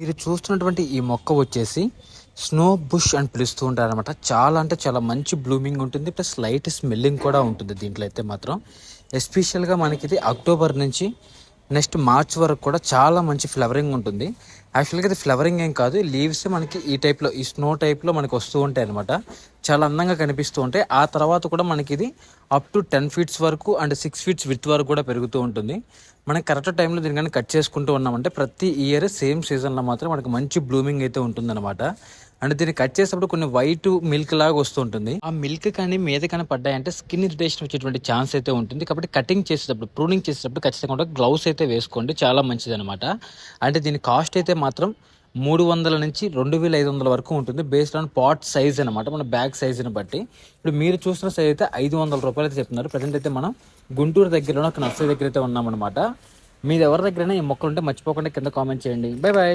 మీరు చూస్తున్నటువంటి ఈ మొక్క వచ్చేసి స్నో బుష్ అని పిలుస్తూ ఉంటారనమాట చాలా అంటే చాలా మంచి బ్లూమింగ్ ఉంటుంది ప్లస్ లైట్ స్మెల్లింగ్ కూడా ఉంటుంది దీంట్లో అయితే మాత్రం. ఎస్పెషల్గా మనకి ఇది అక్టోబర్ నుంచి నెక్స్ట్ మార్చ్ వరకు కూడా చాలా మంచి ఫ్లవరింగ్ ఉంటుంది. యాక్చువల్గా ఇది ఫ్లవరింగ్ ఏం కాదు లీవ్స్ మనకి ఈ టైప్లో ఈ స్నో టైప్లో మనకి వస్తూ ఉంటాయి అనమాట చాలా అందంగా కనిపిస్తూ ఉంటాయి. ఆ తర్వాత కూడా మనకి ఇది అప్ టు టెన్ ఫీట్స్ వరకు అండ్ సిక్స్ ఫీట్స్ విత్ వరకు కూడా పెరుగుతూ ఉంటుంది. మనం కరెక్ట్ టైంలో దీని కానీ కట్ చేసుకుంటూ ఉన్నామంటే ప్రతి ఇయర్ సేమ్ సీజన్లో మాత్రం మనకి మంచి బ్లూమింగ్ అయితే ఉంటుందన్నమాట. అండ్ దీన్ని కట్ చేసేటప్పుడు కొన్ని వైట్ మిల్క్ లాగా వస్తూ ఉంటుంది. ఆ మిల్క్ కానీ మీద కానీ పడ్డాయంటే స్కిన్ ఇరిటేషన్ వచ్చేటువంటి ఛాన్స్ అయితే ఉంటుంది. కాబట్టి కటింగ్ చేసేటప్పుడు ప్రూనింగ్ చేసేటప్పుడు ఖచ్చితంగా గ్లౌస్ అయితే వేసుకోండి. చాలా మంచిది అనమాట అంటే దీని కాస్ట్ అయితే మాత్రం మూడు వందల నుంచి రెండు వేల ఐదు వందల వరకు ఉంటుంది. బేస్డ్ ఆన్ పాట్ సైజ్ అనమాట మన బ్యాగ్ సైజుని బట్టి. ఇప్పుడు మీరు చూసిన సైజ్ అయితే ఐదు వందల రూపాయలు అయితే చెప్తున్నారు. ప్రజెంట్ అయితే మనం గుంటూరు దగ్గరలో ఒక నర్సరీ దగ్గర అయితే ఉన్నామన్నమాట. మీది ఎవరి దగ్గరైనా ఈ మొక్కలు ఉంటే మర్చిపోకుండా కింద కామెంట్ చేయండి. Bye bye